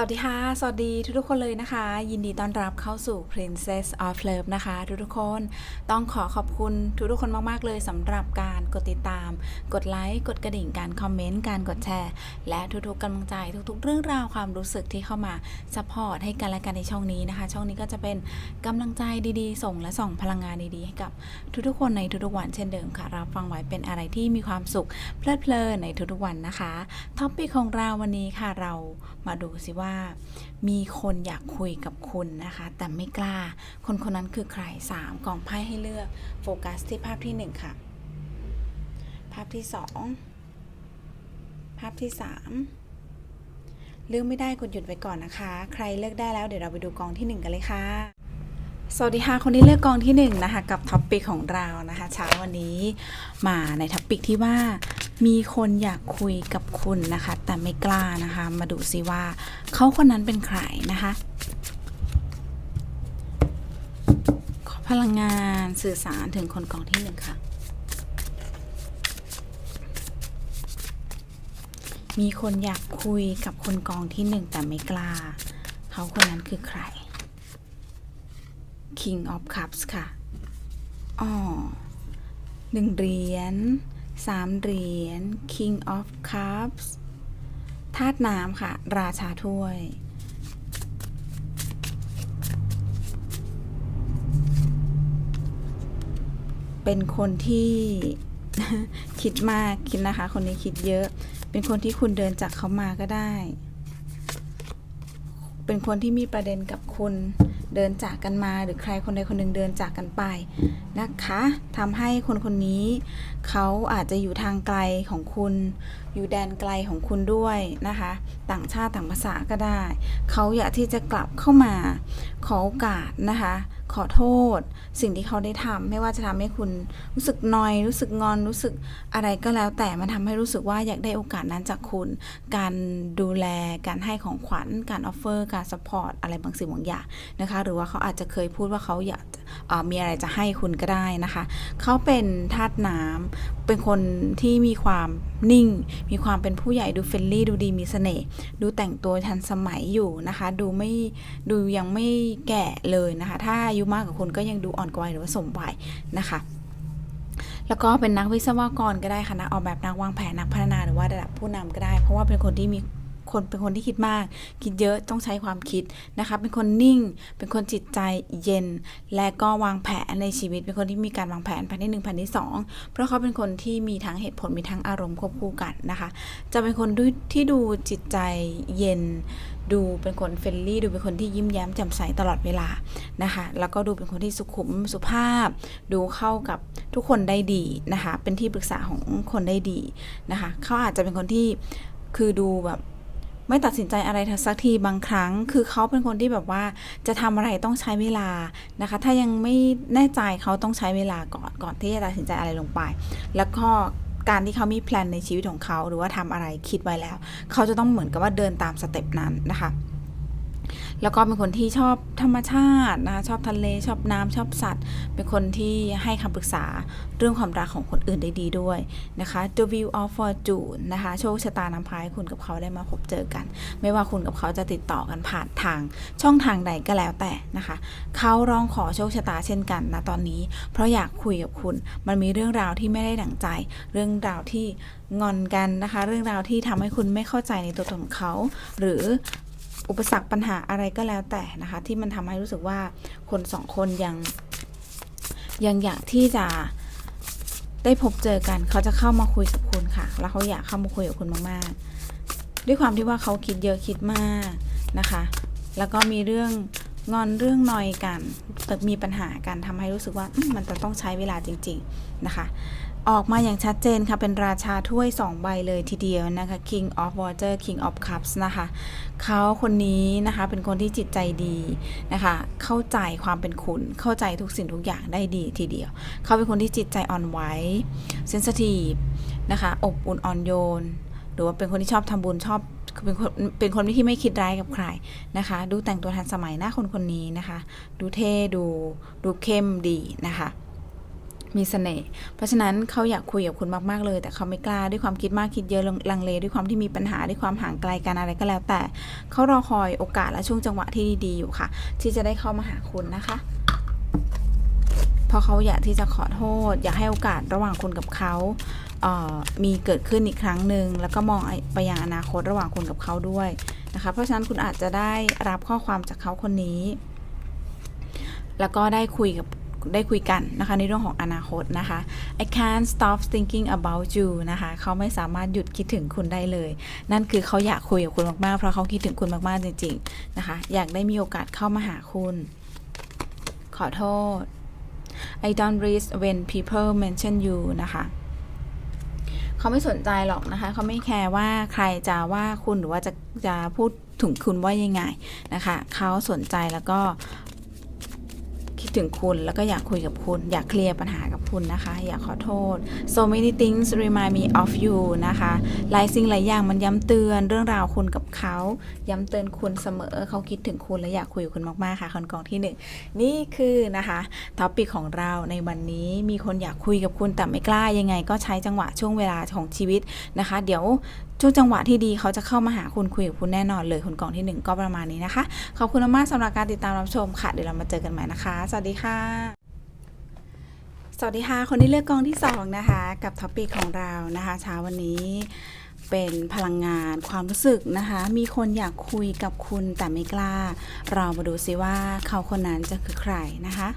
สวัสดีค่ะ สวัสดีทุกๆคนเลยนะคะ ยินดีต้อนรับเข้าสู่ Princess of Love นะคะ ทุกๆคนต้องขอขอบคุณทุกๆคนมากๆเลยสำหรับการกดติดตาม กดไลค์กดกระดิ่งการคอมเมนต์การกดแชร์ และทุกๆกำลังใจทุกๆ เรื่องราวความรู้สึกที่เข้ามาซัพพอร์ตให้กันและกันในช่องนี้นะคะ ช่องนี้ก็จะเป็นกำลังใจดีๆ ส่งและส่องพลังงานดีๆ ให้กับทุกๆคนในทุกๆวันเช่นเดิมค่ะ รับฟังไว้เป็นอะไรที่มีความสุขเพลิดเพลินในทุกๆวันนะคะท็อปปิกของเราวันนี้ค่ะเรามาดูสิว่า มีคนอยากคุยกับคุณนะคะ แต่ไม่กล้า คนคนนั้นคือใคร3กล่องไพ่ให้เลือกโฟกัสที่ภาพที่ 1 ค่ะาพที่2ภาพที่3เลือกไม่ได้กดหยุดไว้ก่อนนะคะ ใครเลือกได้แล้วเดี๋ยวเราไปดูกองที่ 1 กันเลยค่ะ สวัสดีค่ะ คนที่เลือกกองที่ 1 นะคะ กับท็อปปิกของเรานะคะเช้าวันนี้มาในท็อปปิกที่ว่า มีคนอยากคุยกับคุณนะคะ แต่ไม่กล้านะคะ มาดูซิว่าเขาคนนั้นเป็นใครนะคะขอพลังงานสื่อสารถึงคนกองที่หนึ่งค่ะ มีคนอยากคุยกับคนกองที่หนึ่งแต่ไม่กล้า เขาคนนั้นคือใคร King of Cups ค่ะ อ๋อหนึ่งเหรียญสามเหรียญ King of Cups ธาตุน้ำค่ะ ราชาถ้วย เป็นคนที่คิดมากคิดนะคะ คนนี้คิดเยอะ เป็นคนที่คุณเดินจากเขามาก็ได้ เป็นคนที่มีประเด็นกับคุณเดินจากกันมาหรือใครคนใดคนหนึ่งเดินจากกันไปนะคะทำให้คนคนนี้ เขาอาจจะอยู่ทางไกลของคุณ อยู่แดนไกลของคุณด้วยนะคะ ต่างชาติต่างภาษาก็ได้ เขาอยากที่จะกลับเข้ามาขอโอกาสนะคะ ขอโทษ สิ่งที่เขาได้ทำไม่ว่าจะทำให้คุณรู้สึกนอย รู้สึกงอนรู้สึกอะไรก็แล้ว แต่มันทำให้รู้สึกว่าอยากได้โอกาสนั้นจากคุณ การดูแลการให้ของขวัญ การออฟเฟอร์การสปอร์ตอะไรบางสิ่งบางอย่างนะคะ หรือว่าเขาอาจจะเคยพูดว่าเขาอยากมีอะไรจะให้คุณก็ได้นะคะ เขาเป็นธาตุน้ำเป็นคนที่มีความนิ่ง มีความเป็นผู้ใหญ่ดูเฟรนลี่ดูดีมีเสน่ห์ดูแต่งตัวทันสมัยอยู่นะคะ ดูไม่ดูยังไม่แก่เลยนะคะ ถ้ายุมากกว่าคุณก็ยังดูอ่อนกว่าหรือว่าสมวัยนะคะแล้วก็เป็นนักวิศวกรก็ได้ค่ะนักออกแบบนักวางแผนนักพัฒนาหรือว่าระดับผู้นำก็ได้ เพราะว่าเป็นคนที่มี คนเป็นคนที่คิดมาก คิดเยอะต้องใช้ความคิดนะคะ เป็นคนนิ่ง เป็นคนจิตใจเย็น และก็วางแผนในชีวิต เป็นคนที่มีการวางแผนแผนที่หนึ่งแผนที่สองเพราะเขาเป็นคนที่มีทั้งเหตุผลมีทั้งอารมณ์ควบคู่กันนะคะ จะเป็นคนที่ดูจิตใจเย็น ดูเป็นคนเฟรนลี่ดูเป็นคนที่ยิ้มแย้มแจ่มใสตลอดเวลานะคะ แล้วก็ดูเป็นคนที่สุขุมสุภาพ ดูเข้ากับทุกคนได้ดีนะคะ เป็นที่ปรึกษาของคนได้ดีนะคะ เขาอาจจะเป็นคนที่คือดูแบบ ไม่ตัดสินใจอะไรสักทีบางครั้ง คือเขาเป็นคนที่แบบว่าจะทำอะไรต้องใช้เวลานะคะ ถ้ายังไม่แน่ใจเขาต้องใช้เวลาก่อนก่อนที่จะตัดสินใจอะไรลงไป แล้วก็การที่เขามีแพลนในชีวิตของเขาหรือว่าทำอะไรคิดไว้แล้ว เขาจะต้องเหมือนกับว่าเดินตามสเต็ปนั้นนะคะ แล้วก็เป็นคนที่ชอบธรรมชาตินะคะชอบทะเลชอบน้ำชอบสัตว์ เป็นคนที่ให้คำปรึกษาเรื่องความรักของคนอื่นได้ดีด้วยนะคะ The View of Fortune นะคะโชคชะตานำพาให้คุณกับเขาได้มาพบเจอกัน ไม่ว่าคุณกับเขาจะติดต่อกันผ่านทางช่องทางใดก็แล้วแต่นะคะ เขาร้องขอโชคชะตาเช่นกันนะตอนนี้ เพราะอยากคุยกับคุณมันมีเรื่องราวที่ไม่ได้ดั่งใจ เรื่องราวที่งอนกันนะคะ เรื่องราวที่ทำให้คุณไม่เข้าใจในตัวตนของเขา หรือ อุปสรรคปัญหาอะไรก็แล้วแต่นะคะ ที่มันทำให้รู้สึกว่าคนสองคนยังยังอยากที่จะได้พบเจอกันเขาจะเข้ามาคุยกับคุณค่ะ แล้วเขาอยากเข้ามาคุยกับคุณมากๆ ด้วยความที่ว่าเขาคิดเยอะคิดมากนะคะ แล้วก็มีเรื่องงอนเรื่องนอยกันมีปัญหากันทำให้รู้สึกว่ามันจะต้องใช้เวลาจริง ๆนะคะ ออกมาอย่างชัดเจนค่ะ เป็นราชาถ้วย 2 ใบเลยทีเดียวนะคะ King of Water King of Cups นะคะ เขาคนนี้นะคะเป็นคนที่จิตใจดีนะคะ เข้าใจความเป็นคุณ เข้าใจทุกสิ่งทุกอย่างได้ดีทีเดียว เขาเป็นคนที่จิตใจอ่อนไหวเซนสทีฟนะคะ อบอุ่นอ่อนโยน หรือว่าเป็นคนที่ชอบทำบุญชอบเป็นคนเป็นคนที่ไม่คิดร้ายกับใครนะคะ ดูแต่งตัวทันสมัยหน้าคนคนนี้นะคะ ดูเท่ดูดูเข้มดีนะคะ มีเสน่ห์เพราะฉะนั้นเขาอยากคุยกับคุณมากๆเลย แต่เขาไม่กล้าด้วยความคิดมากคิดเยอะลังเลด้วยความที่มีปัญหาด้วยความห่างไกลกันอะไรก็แล้ว แต่เขารอคอยโอกาสและช่วงจังหวะที่ดีๆอยู่ค่ะ ที่จะได้เข้ามาหาคุณนะคะเพราะเขาอยากที่จะขอโทษ อยากให้โอกาสระหว่างคุณกับเขาเมีเกิดขึ้นอีกครั้งหนึ่งแล้วก็มองไปยังอนาคตระหว่างคุณกับเขาด้วยนะคะ เพราะฉะนั้นคุณอาจจะได้รับข้อความจากเขาคนนี้ แล้วก็ได้คุยกับ ได้คุยกันนะคะในเรื่องของอนาคตนะคะ I can't stop thinking about you นะคะเขาไม่สามารถหยุดคิดถึงคุณได้เลย นั่นคือเขาอยากคุยกับคุณมากๆ เพราะเขาคิดถึงคุณมากๆจริงๆนะคะ อยากได้มีโอกาสเข้ามาหาคุณ ขอโทษ I don't read when people mention you นะคะเขาไม่สนใจหรอกนะคะ เขาไม่แคร์ว่าใครจะว่าคุณหรือว่าจะจะพูดถึงคุณว่ายังไงนะคะ เขาสนใจแล้วก็ ถึงคุณแล้วก็อยากคุยกับคุณ อยากเคลียร์ปัญหากับคุณนะคะ อยากขอโทษ so many things remind me of you นะคะหลายสิ่งหลายอย่างมันย้ำเตือนเรื่องราวคุณกับเขา ย้ำเตือนคุณเสมอเขาคิดถึงคุณและอยากคุยกับคุณมากๆค่ะคนกองที่หนึ่งนี่คือนะคะท็อปิกของเราในวันนี้มีคนอยากคุยกับคุณแต่ไม่กล้ายังไง ก็ใช้จังหวะช่วงเวลาของชีวิตนะคะ เดี๋ยว ช่วงจังหวะที่ดีเขาจะเข้ามาหาคุณคุยกับคุณแน่นอนเลยคนกองที่หนึ่งก็ประมาณนี้นะคะ ขอบคุณมากสำหรับการติดตามรับชมค่ะ เดี๋ยวเรามาเจอกันใหม่นะคะ สวัสดีค่ะ สวัสดีค่ะ คนที่เลือกกองที่ 2 นะคะ กับท็อปปิกของเรานะคะเช้าวันนี้เป็นพลังงานความรู้สึกนะคะ มีคนอยากคุยกับคุณแต่ไม่กล้า เรามาดูซิว่าเขาคนนั้นจะคือใครนะคะ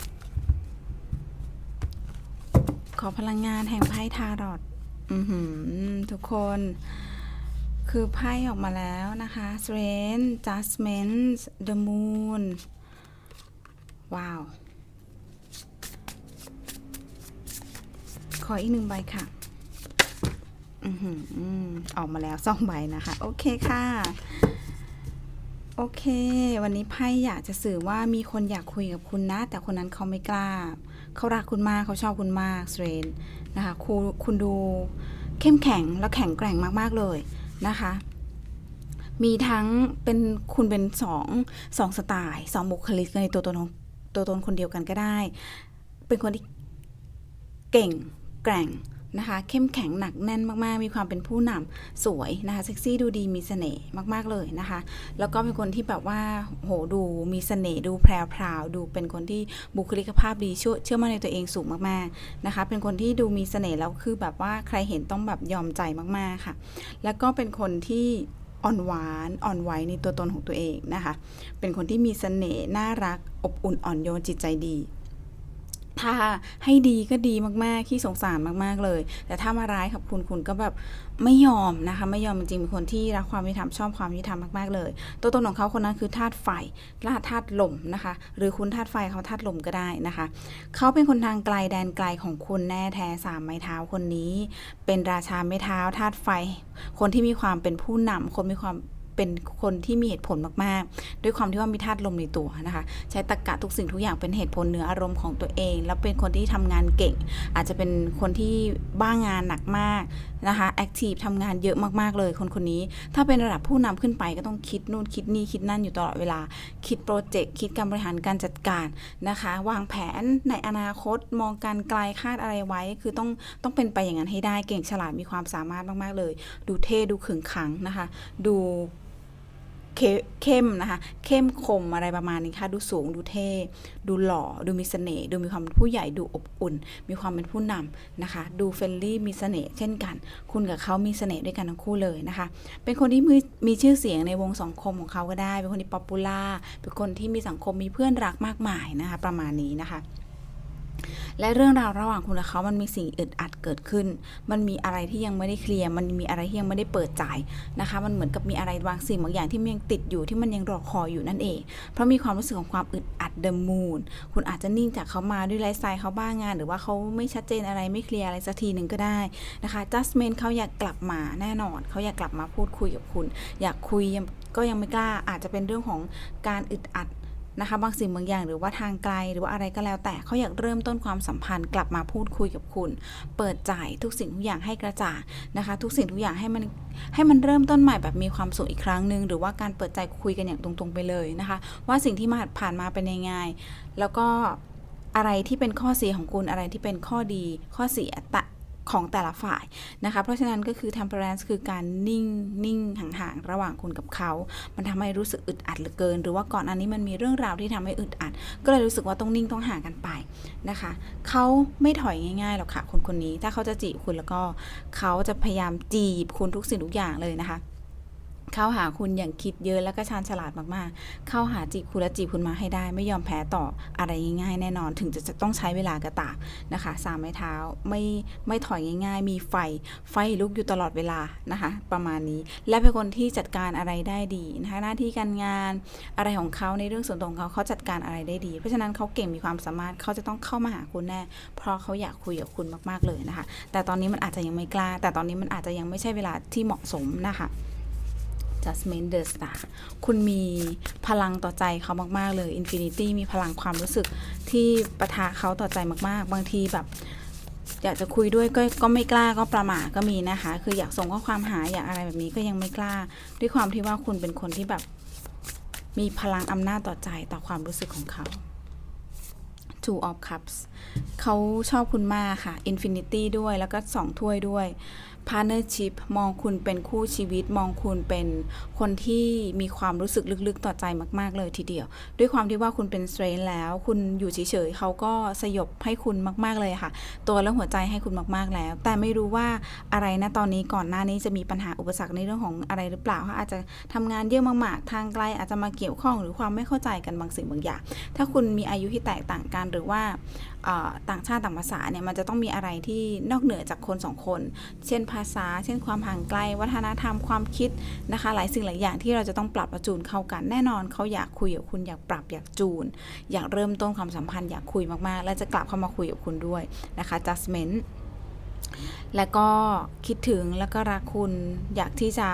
ขอพลังงานแห่งไพ่ทารอตอือหือทุกคน คือไพ่ออกมาแล้วนะคะ Strength Judgment The Moon ว้าว ขออีกหนึ่งใบค่ะอือหืออืมออกมาแล้วสองใบนะคะ โอเคค่ะ โอเค วันนี้ไพ่อยากจะสื่อว่ามีคนอยากคุยกับคุณนะ แต่คนนั้นเขาไม่กล้า เขารักคุณมากเขาชอบคุณมากเทรนนะคะคุณคุณดูเข้มแข็งและแข็งแกร่งมาก ๆ เลย นะคะ มีทั้งเป็นคุณเป็นสองสองสไตล์สองบุคลิกในตัวตนของตัวตนคนเดียวกันก็ได้ เป็นคนที่เก่งแกร่ง นะคะเข้มแข็งหนักแน่นมากๆ มีความเป็นผู้นำสวยนะคะเซ็กซี่ดูดีมีเสน่ห์มากๆเลยนะคะ แล้วก็เป็นคนที่แบบว่าโหดูมีเสน่ห์ดูแพรวๆดูเป็นคนที่บุคลิกภาพดีเชื่อเชื่อมั่นในตัวเองสูงมากๆนะคะ เป็นคนที่ดูมีเสน่ห์แล้วคือแบบว่าใครเห็นต้องแบบยอมใจมากๆค่ะ แล้วก็เป็นคนที่อ่อนหวานอ่อนไหวในตัวตนของตัวเองนะคะ เป็นคนที่มีเสน่ห์น่ารักอบอุ่นอ่อนโยนจิตใจดี ถ้าให้ดีก็ดีมากๆขี้สงสารมากๆเลย แต่ถ้ามาร้ายกับคุณคุณก็แบบไม่ยอมนะคะไม่ยอมจริงๆเป็นคนที่รักความยุติธรรมชอบความยุติธรรมมากๆเลย ตัวตนของเขาคนนั้นคือธาตุไฟและธาตุลมนะคะ หรือคุณธาตุไฟเขาธาตุลมก็ได้นะคะ เขาเป็นคนทางไกลแดนไกลของคุณแน่แท้สามไม้เท้าคนนี้ เป็นราชาไม้เท้าธาตุไฟ คนที่มีความเป็นผู้นำคนมีความ เป็นคนที่มีเหตุผลมากๆ ด้วยความที่ว่ามีธาตุลมในตัวนะคะ ใช้ตรรกะทุกสิ่งทุกอย่างเป็นเหตุผลเหนืออารมณ์ของตัวเอง แล้วเป็นคนที่ทำงานเก่ง อาจจะเป็นคนที่บ้างงานหนักมากนะคะแอคทีฟทำงานเยอะมากๆเลยคนคนนี้ ถ้าเป็นระดับผู้นำขึ้นไปก็ต้องคิดนู่นคิดนี่คิดนั่นอยู่ตลอดเวลา คิดโปรเจกต์คิดการบริหารการจัดการนะคะ วางแผนในอนาคตมองการไกลคาดอะไรไว้ คือต้องต้องเป็นไปอย่างนั้นให้ได้เก่งฉลาดมีความสามารถมากๆเลย ดูเท่ดูขึงขังนะคะ ดู เข้มนะคะ เข้มคมอะไรประมาณนี้ค่ะ ดูสูง ดูเท่ ดูหล่อ ดูมีเสน่ห์ ดูมีความเป็นผู้ใหญ่ ดูอบอุ่น มีความเป็นผู้นำนะคะ ดูเฟรนลี่ มีเสน่ห์เช่นกัน คุณกับเขามีเสน่ห์ด้วยกันทั้งคู่เลยนะคะ เป็นคนที่มีมีชื่อเสียงในวงสังคมของเขาก็ได้ เป็นคนที่ป๊อปปูล่า เป็นคนที่มีสังคมมีเพื่อนรักมากมายนะคะ ประมาณนี้นะคะ และเรื่องราวระหว่างคุณและเขามันมีสิ่งอึดอัดเกิดขึ้น มันมีอะไรที่ยังไม่ได้เคลียร์ มันมีอะไรที่ยังไม่ได้เปิดใจนะคะ มันเหมือนกับมีอะไรบางสิ่งบางอย่างที่มันยังติดอยู่ที่มันยังรอคอยอยู่นั่นเอง เพราะมีความรู้สึกของความอึดอัดเดมูน คุณอาจจะนิ่งจากเขามาด้วยไลฟ์สไตล์เขาบ้างงาน หรือว่าเขาไม่ชัดเจนอะไรไม่เคลียร์อะไรสักทีหนึ่งก็ได้นะคะ justment เขาอยากกลับมาแน่นอน เขาอยากกลับมาพูดคุยกับคุณ อยากคุยก็ยังไม่กล้า อาจจะเป็นเรื่องของการอึดอัด นะคะ บางสิ่งบางอย่างหรือว่าทางไกลหรือว่าอะไรก็แล้ว แต่เขาอยากเริ่มต้นความสัมพันธ์กลับมาพูดคุยกับคุณ เปิดใจทุกสิ่งทุกอย่างให้กระจ่างนะคะ ทุกสิ่งทุกอย่างให้มันให้มันเริ่มต้นใหม่แบบมีความสุขอีกครั้งหนึ่งหรือว่าการเปิดใจคุยกันอย่างตรงๆไปเลยนะคะ ว่าสิ่งที่มาผ่านมาเป็นยังไงแล้วก็อะไรที่เป็นข้อเสียของคุณอะไรที่เป็นข้อดีข้อเสียต ของแต่ละฝ่ายนะคะ เพราะฉะนั้นก็คือ temperance คือการนิ่งนิ่งห่างๆ ระหว่างคุณกับเขา มันทำให้รู้สึกอึดอัดเหลือเกิน หรือว่าก่อนอันนี้มันมีเรื่องราวที่ทำให้อึดอัด ก็เลยรู้สึกว่าต้องนิ่งต้องห่างกันไปนะคะ เขาไม่ถอยง่ายๆหรอกค่ะคนคนนี้ ถ้าเขาจะจีบคุณแล้วก็เขาจะพยายามจีบคุณทุกสิ่งทุกอย่างเลยนะคะ เข้าหาคุณอย่างคิดเยอะแล้วก็ชาญฉลาดมากๆ เข้าหาจีบคุณและจีบคุณมาให้ได้ ไม่ยอมแพ้ต่ออะไรง่ายๆแน่นอน ถึงจะต้องใช้เวลากระตากนะคะสามไม้เท้าไม่ไม่ถอยง่าย ๆ มีไฟไฟลุกอยู่ตลอดเวลานะคะ ประมาณนี้ และเป็นคนที่จัดการอะไรได้ดีนะคะหน้าที่การงานอะไรของเขาในเรื่องส่วนตัวของเขาเขาจัดการอะไรได้ดี เพราะฉะนั้นเขาเก่งมีความสามารถเขาจะต้องเข้ามาหาคุณแน่ เพราะเขาอยากคุยกับคุณมากๆเลยนะคะ แต่ตอนนี้มันอาจจะยังไม่กล้า แต่ตอนนี้มันอาจจะยังไม่ใช่เวลาที่เหมาะสมนะคะ Jasmine the Star คุณมีพลังต่อใจเขามาก ๆ เลย Infinity มีพลังความรู้สึกที่ประทะเขาต่อใจมาก ๆ บางทีแบบ อยากจะคุยด้วยก็ก็ไม่กล้าก็ประหม่าก็มีนะคะ คืออยากส่งข้อความหาอยากอะไรแบบนี้ก็ยังไม่กล้า ด้วยความที่ว่าคุณเป็นคนที่แบบมีพลังอำนาจต่อใจต่อความรู้สึกของเขา Two of Cups เขาชอบคุณมากค่ะ Infinity ด้วยแล้วก็สองถ้วยด้วย Partnership มองคุณเป็นคู่ชีวิต มองคุณเป็นคนที่มีความรู้สึกลึกๆ ต่อใจมากๆเลยทีเดียว ด้วยความที่ว่าคุณเป็น Strength แล้ว คุณอยู่เฉยๆเขาก็สยบให้คุณมาก ๆเลยค่ะ ตัวและหัวใจให้คุณมากๆแล้ว แต่ไม่รู้ว่าอะไรนะตอนนี้ก่อนหน้านี้จะมีปัญหาอุปสรรคในเรื่องของอะไรหรือเปล่าเขาอาจจะทำงานเยอะมากๆ ทางไกลอาจจะมาเกี่ยวข้องหรือความไม่เข้าใจกันบางสิ่งบางอย่าง ถ้าคุณมีอายุที่แตกต่างกันหรือว่าต่างชาติต่างภาษาเนี่ยมันจะต้องมีอะไรที่นอกเหนือจากคนสองคน เช่นภาษา เช่นความห่างไกล วัฒนธรรมความคิดนะคะ หลายสิ่งหลายอย่างที่เราจะต้องปรับประจูนเข้ากันแน่นอนเขาอยากคุยกับคุณอยากปรับอยากจูน อยากเริ่มต้นความสัมพันธ์อยากคุยมากๆ และจะกลับเข้ามาคุยกับคุณด้วยนะคะ judgment แล้วก็คิดถึงแล้วก็รักคุณอยากที่จะ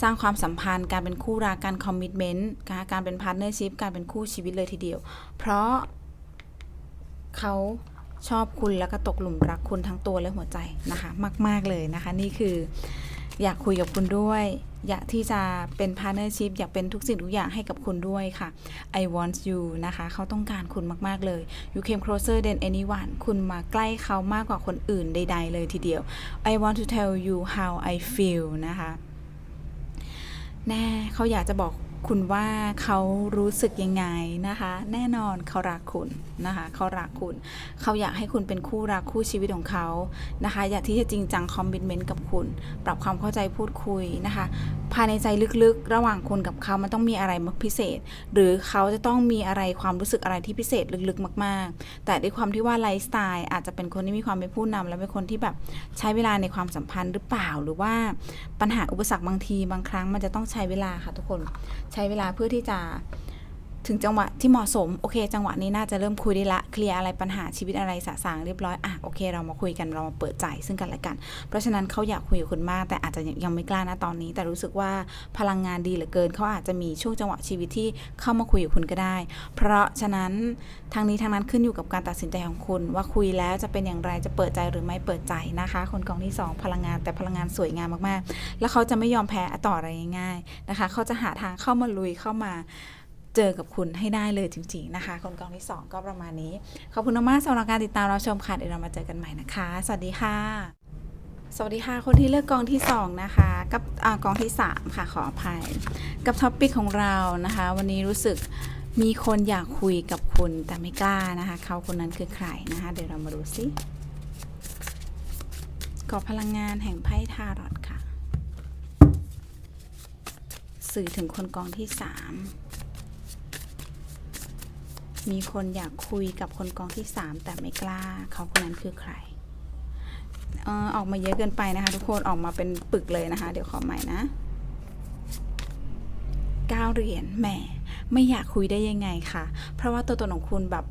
สร้างความสัมพันธ์ การเป็นคู่รักการคอมมิชเมนต์การเป็นพาร์ n เนอร์ชิพการเป็นคู่ชีวิตเลยทีเดียว เพราะ เขาชอบคุณแล้วก็ตกหลุมรักคุณทั้งตัวและหัวใจนะคะ มาก ๆเลยนะคะ นี่คืออยากคุยกับคุณด้วย อยากที่จะเป็นพาร์เนอร์ชิพอยากเป็นทุกสิ่งทุกอย่างให้กับคุณด้วยค่ะ I want you นะคะ เขาต้องการคุณมาก ๆ เลย you came closer than anyone คุณมาใกล้เขามากกว่าคนอื่นใด ๆ เลยทีเดียว I want to tell you how I feel นะคะ แน่เขาอยากจะบอก คุณว่าเขารู้สึกยังไงนะคะ แน่นอนเขารักคุณนะคะเขารักคุณ เขาอยากให้คุณเป็นคู่รักคู่ชีวิตของเขานะคะ อยากที่จะจริงจังคอมมิชเมนต์กับคุณ ปรับความเข้าใจพูดคุยนะคะ ภายในใจลึกๆ ระหว่างคุณกับเขามันต้องมีอะไรพิเศษ หรือเขาจะต้องมีอะไรความรู้สึกอะไรที่พิเศษลึกๆ มาก ๆ แต่ด้วยความที่ว่าไลฟ์สไตล์อาจจะเป็นคนที่มีความเป็นผู้นำและเป็นคนที่แบบใช้เวลาในความสัมพันธ์หรือเปล่า หรือว่าปัญหาอุปสรรคบางทีบางครั้งมันจะต้องใช้เวลาค่ะทุกคนใช้เวลาเพื่อที่จะ ถึงจังหวะที่เหมาะสมโอเค จังหวะนี้น่าจะเริ่มคุยได้ละเคลียร์อะไรปัญหาชีวิตอะไรสะสางเรียบร้อยอะโอเค เรามาคุยกันเรามาเปิดใจซึ่งกันและกัน เพราะฉะนั้นเขาอยากคุยกับคุณมาก แต่อาจจะยังไม่กล้านะตอนนี้ แต่รู้สึกว่าพลังงานดีเหลือเกินเขาอาจจะมีช่วงจังหวะชีวิตที่เข้ามาคุยกับคุณก็ได้ เพราะฉะนั้นทางนี้ทางนั้นขึ้นอยู่กับการตัดสินใจของคุณ ว่าคุยแล้วจะเป็นอย่างไรจะเปิดใจหรือไม่เปิดใจนะคะ คนกองที่สองพลังงานแต่พลังงานสวยงามมากๆ แล้วเขาจะไม่ยอมแพ้ต่ออะไรง่ายๆนะคะ เขาจะหาทางเข้ามาลุยเข้ามา เจอกับคุณให้ได้เลยจริง ๆนะคะ คนกองที่ 2 ก็ประมาณนี้ ขอบคุณมากสำหรับการติดตามรับชมค่ะเดี๋ยวเรามาเจอกันใหม่นะคะ สวัสดีค่ะ สวัสดีค่ะ คนที่เลือกกองที่ 2 นะคะ กับอกองที่ 3 ค่ะขออภัย กับท็อปปิกของเรานะคะ วันนี้รู้สึกมีคนอยากคุยกับคุณแต่ไม่กล้านะคะ เขาคนนั้นคือใครนะคะ เดี๋ยวเรามาดูซิกอบพลังงานแห่งไพ่ทารอตค่ะ สื่อถึงคนกองที่3มี มีคนอยากคุยกับคนกองที่ 3 แต่ไม่กล้า เขาคนนั้นคือใครเออออกมาเยอะเกินไปนะคะ ทุกคนออกมาเป็นปึกเลยนะคะ เดี๋ยวขอใหม่นะก้าเหรียญแหมไม่อยากคุยได้ยังไงค่ะ เพราะว่าตัวตนของคุณแบบ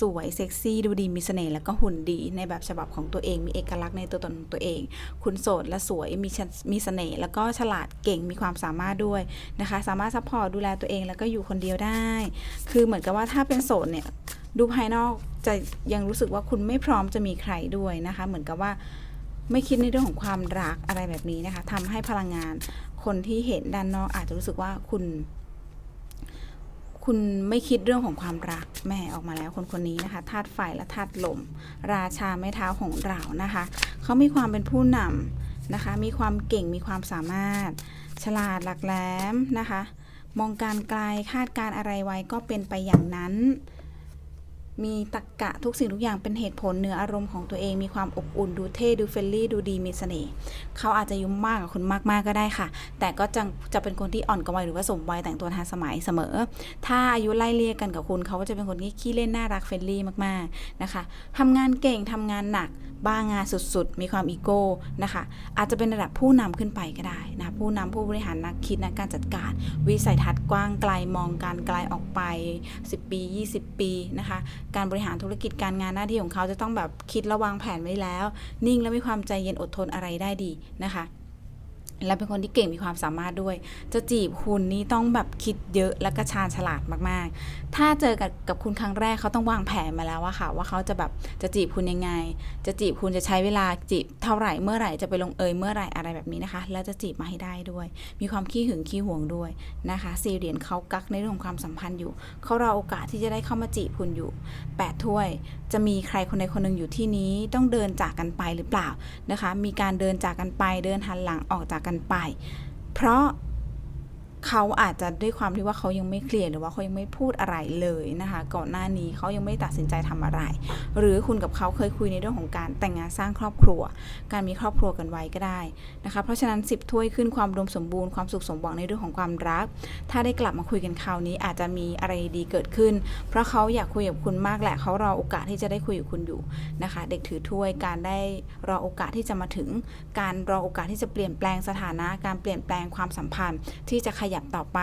สวยเซ็กซี่ดูดีมีเสน่ห์แล้วก็หุ่นดีในแบบฉบับของตัวเองมีเอกลักษณ์ในตัวตนของตัวเอง คุณโสดและสวยมีมีเสน่ห์แล้วก็ฉลาดเก่งมีความสามารถด้วยนะคะ สามารถซัพพอร์ตดูแลตัวเองแล้วก็อยู่คนเดียวได้ คือเหมือนกับว่าถ้าเป็นโสดเนี่ยดูภายนอกจะยังรู้สึกว่าคุณไม่พร้อมจะมีใครด้วยนะคะ เหมือนกับว่าไม่คิดในเรื่องของความรักอะไรแบบนี้นะคะทำให้พลังงานคนที่เห็นด้านนอกอาจจะรู้สึกว่าคุณ คุณไม่คิดเรื่องของความรักแม่ออกมาแล้วคนคนนี้นะคะธาตุไฟและธาตุลม ราชาไม้เท้าของเรานะคะเขามีความเป็นผู้นำนะคะ มีความเก่งมีความสามารถ ฉลาดหลักแหลมนะคะ มองการไกลคาดการอะไรไว้ก็เป็นไปอย่างนั้น มีตรกกะทุกสิ่งทุกอย่างเป็นเหตุผลเหนืออารมณ์ของตัวเองมีความอบอุ่นดูเท่ดูเฟรนลี่ดูดีมีเสน่ห์เขาอาจจะยุ่มมากกับคุณมากๆก็ได้ค่ะ แต่ก็จะจะเป็นคนที่อ่อนกว่าวัยหรือว่าสมวัยแต่งตัวทันสมัยเสมอ ถ้าอายุไล่เลี่ยกันกับคุณเขาก็จะเป็นคนที่ขี้เล่นน่ารักเฟรนลี่มากๆนะคะทำงานเก่งทำงานหนักบ้างานสุดๆ มีความอีโก้นะคะ อาจจะเป็นระดับผู้นำขึ้นไปก็ได้นะผู้นำผู้บริหารนักคิดนักการจัดการ วิสัยทัศน์กว้างไกลมองการไกลออกไป 10 ปี 20 ปีนะคะการบริหารธุรกิจการงานหน้าที่ของเขาจะต้องแบบคิดระวางแผนไว้แล้ว นิ่งและมีความใจเย็นอดทนอะไรได้ดีนะคะ และเป็นคนที่เก่งมีความสามารถด้วย จะจีบคุณนี่ต้องแบบคิดเยอะและก็ชาญฉลาดมากๆ ถ้าเจอกับกับคุณครั้งแรกเขาต้องวางแผนมาแล้วว่าค่ะ ว่าเขาจะแบบจะจีบคุณยังไง จะจีบคุณจะใช้เวลาจีบเท่าไหร่เมื่อไหร่จะไปลงเอยเมื่อไหร่อะไรแบบนี้นะคะ แล้วจะจีบมาให้ได้ด้วย มีความขี้หึงขี้หวงด้วยนะคะสี่เหรียญเขากักในเรื่องของความสัมพันธ์อยู่เขารอโอกาสที่จะได้เข้ามาจีบคุณอยู่แปดถ้วย จะมีใครคนใดคนหนึ่งอยู่ที่นี้ต้องเดินจากกันไปหรือเปล่านะคะ มีการเดินจากกันไปเดินหันหลังออกจากกันไป เพราะ เขาอาจจะด้วยความที่ว่าเขายังไม่เคลียร์หรือว่าเขายังไม่พูดอะไรเลยนะคะ ก่อนหน้านี้เขายังไม่ตัดสินใจทำอะไร หรือคุณกับเขาเคยคุยในเรื่องของการแต่งงานสร้างครอบครัว การมีครอบครัวกันไว้ก็ได้นะคะ เพราะฉะนั้น 10 ถ้วยขึ้นความรวมสมบูรณ์ความสุขสมหวังในเรื่องของความรัก ถ้าได้กลับมาคุยกันคราวนี้อาจจะมีอะไรดีเกิดขึ้น เพราะเขาอยากคุยกับคุณมากแหละเขารอโอกาสที่จะได้คุยกับคุณอยู่นะคะ เด็กถือถ้วยการได้รอโอกาสที่จะมาถึง การรอโอกาสที่จะเปลี่ยนแปลงสถานะ การเปลี่ยนแปลงความสัมพันธ์ที่จะขยบต่อไป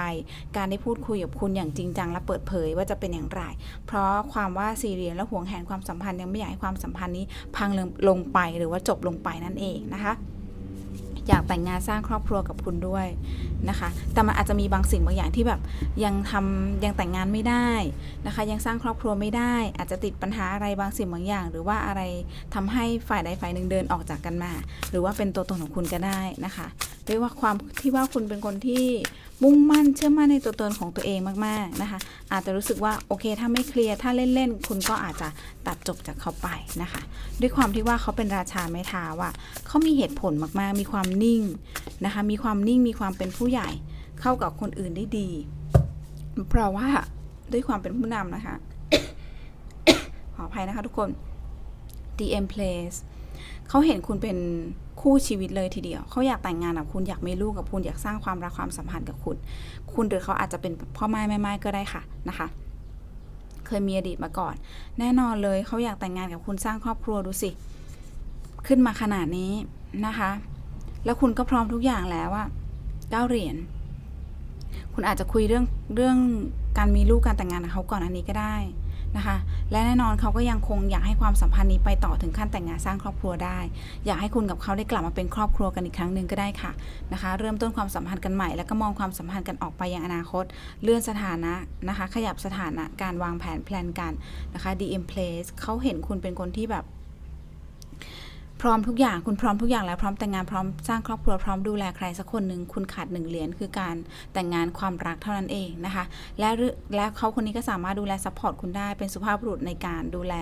การได้พูดคุยกับคุณอย่างจริงจังและเปิดเผยว่าจะเป็นอย่างไร เพราะความว่าซีเรียสและห่วงแหนความสัมพันธ์ยังไม่อยากให้ความสัมพันธ์นี้พังลงลงไปหรือว่าจบลงไปนั่นเองนะคะอยากแต่งงานสร้างครอบครัวกับคุณด้วยนะคะ แต่มันอาจจะมีบางสิ่งบางอย่างที่แบบยังทำยังแต่งงานไม่ได้นะคะ ยังสร้างครอบครัวไม่ได้ อาจจะติดปัญหาอะไรบางสิ่งบางอย่าง หรือว่าอะไรทำให้ฝ่ายใดฝ่ายหนึ่งเดินออกจากกันมา หรือว่าเป็นตัวตนของคุณก็ได้นะคะ ด้วยว่าความที่ว่าคุณเป็นคนที่มุ่งมั่นเชื่อมั่นในตัวตนของตัวเองมากๆนะคะ อาจจะรู้สึกว่าโอเค ถ้าไม่เคลียร์ถ้าเล่นๆคุณก็อาจจะตัดจบจากเขาไปนะคะ ด้วยความที่ว่าเขาเป็นราชาไม้เท้าอะเขามีเหตุผลมากๆ มีความนิ่งนะคะ มีความนิ่งมีความเป็นผู้ใหญ่เข้ากับคนอื่นได้ดี เพราะว่าด้วยความเป็นผู้นำนะคะขออภัยนะคะทุกคน DM Place เขาเห็นคุณเป็น คู่ชีวิตเลยทีเดียว เขาอยากแต่งงานกับคุณอยากมีลูกกับคุณอยากสร้างความรักความสัมพันธ์กับคุณ คุณหรือเขาอาจจะเป็นพ่อไม้แม่ไม้ก็ได้ค่ะนะคะ เคยมีอดีตมาก่อน แน่นอนเลยเขาอยากแต่งงานกับคุณสร้างครอบครัวดูสิ ขึ้นมาขนาดนี้นะคะ แล้วคุณก็พร้อมทุกอย่างแล้วอะเก้าเหรียญคุณอาจจะคุยเรื่องเรื่องการมีลูกการแต่งงานกับเขาก่อนอันนี้ก็ได้ นะคะ และแน่นอนเขาก็ยังคงอยากให้ความสัมพันธ์นี้ไปต่อถึงขั้นแต่งงานสร้างครอบครัวได้ อยากให้คุณกับเขาได้กลับมาเป็นครอบครัวกันอีกครั้งหนึ่งก็ได้ค่ะนะคะ เริ่มต้นความสัมพันธ์กันใหม่ แล้วก็มองความสัมพันธ์กันออกไปยังอนาคต เลื่อนสถานะนะคะ ขยับสถานะการวางแผนแพลนกันนะคะ DM Place เขาเห็นคุณเป็นคนที่แบบ พร้อมทุกอย่างคุณพร้อมทุกอย่างแล้วพร้อมแต่งงานพร้อมสร้างครอบครัวพร้อมดูแลใครสักคนหนึ่งคุณขาดหนึ่งเหรียญคือการแต่งงานความรักเท่านั้นเองนะคะและและเขาคนนี้ก็สามารถดูแลซัพพอร์ตคุณได้เป็นสุภาพบุรุษในการดูแล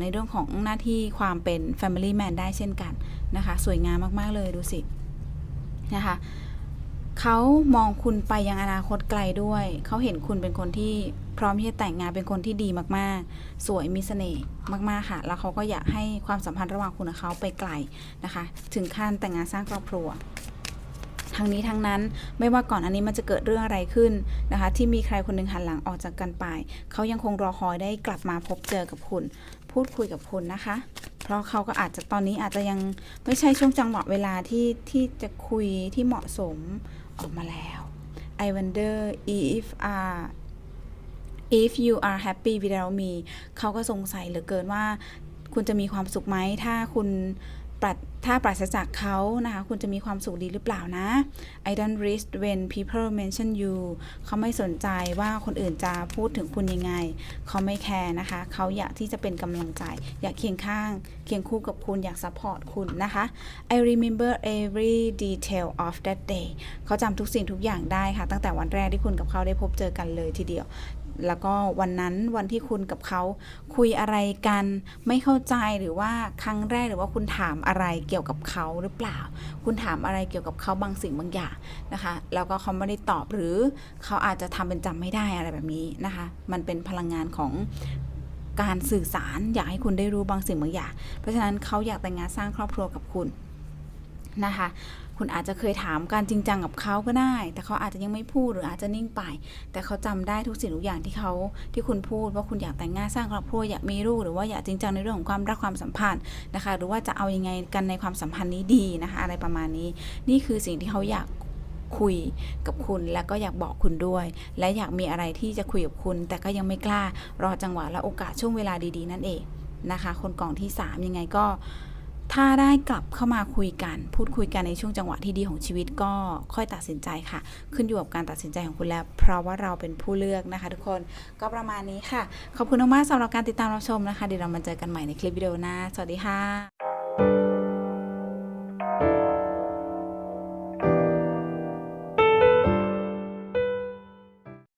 ในเรื่องของหน้าที่ความเป็น Family Man ได้เช่นกันนะคะ สวยงามมาก ๆ เลยดูสินะคะ เขามองคุณไปยังอนาคตไกลด้วย เขาเห็นคุณเป็นคนที่พร้อมที่จะแต่งงานเป็นคนที่ดีมากๆ สวยมีเสน่ห์มากๆค่ะ แล้วเขาก็อยากให้ความสัมพันธ์ระหว่างคุณกับเขาไปไกลนะคะ ถึงขั้นแต่งงานสร้างครอบครัวทั้งนี้ทั้งนั้นไม่ว่าก่อนอันนี้มันจะเกิดเรื่องอะไรขึ้นนะคะ ที่มีใครคนหนึ่งหันหลังออกจากกันไป เขายังคงรอคอยได้กลับมาพบเจอกับคุณ พูดคุยกับคุณนะคะ เพราะเขาก็อาจจะตอนนี้อาจจะยังไม่ใช่ช่วงจังหวะเวลาที่ที่จะคุยที่เหมาะสม ออกมาแล้ว I wonder if are if you are happy without me เขาก็สงสัยเหลือเกินว่า คุณจะมีความสุขไหมถ้าคุณ ถ้าปราศจากเขานะคะ คุณจะมีความสุขดีหรือเปล่านะ I don't read when people mention you เขาไม่สนใจว่าคนอื่นจะพูดถึงคุณยังไง เขาไม่แคร์นะคะ เขาอยากที่จะเป็นกำลังใจ อยากเคียงข้าง เคียงคู่กับคุณ อยากซัพพอร์ตคุณนะคะ I remember every detail of that day เขาจำทุกสิ่งทุกอย่างได้ค่ะ ตั้งแต่วันแรกที่คุณกับเขาได้พบเจอกันเลยทีเดียว แล้วก็วันนั้นวันที่คุณกับเขาคุยอะไรกัน ไม่เข้าใจหรือว่าครั้งแรกหรือว่าคุณถามอะไรเกี่ยวกับเขาหรือเปล่า คุณถามอะไรเกี่ยวกับเขาบางสิ่งบางอย่างนะคะ แล้วก็เขาไม่ได้ตอบหรือเขาอาจจะทำเป็นจำไม่ได้อะไรแบบนี้นะคะ มันเป็นพลังงานของการสื่อสารอยากให้คุณได้รู้บางสิ่งบางอย่าง เพราะฉะนั้นเขาอยากแต่งงานสร้างครอบครัวกับคุณนะคะ คุณอาจจะเคยถามการจริงจังกับเขาก็ได้ แต่เขาอาจจะยังไม่พูดหรืออาจจะนิ่งไป แต่เขาจำได้ทุกสิ่งทุกอย่างที่เขาที่คุณพูดว่าคุณอยากแต่งงานสร้างครอบครัวอยากมีลูกหรือว่าอยากจริงจังในเรื่องของความรักความสัมพันธ์นะคะ หรือว่าจะเอายังไงกันในความสัมพันธ์นี้ดีนะคะ อะไรประมาณนี้ นี่คือสิ่งที่เขาอยากคุยกับคุณและก็อยากบอกคุณด้วย และอยากมีอะไรที่จะคุยกับคุณ แต่ก็ยังไม่กล้ารอจังหวะและโอกาสช่วงเวลาดี ๆ นั่นเองนะคะ คนกล่องที่ 3 ยังไงก็ ถ้าได้กลับเข้ามาคุยกัน พูดคุยกันในช่วงจังหวะที่ดีของชีวิตก็ค่อยตัดสินใจค่ะ ขึ้นอยู่กับการตัดสินใจของคุณแล้ว เพราะว่าเราเป็นผู้เลือกนะคะ ทุกคนก็ประมาณนี้ค่ะ ขอบคุณมากๆสำหรับการติดตามรับชมนะคะเดี๋ยวเรามาเจอกันใหม่ในคลิปวิดีโอหน้าสวัสดีค่ะ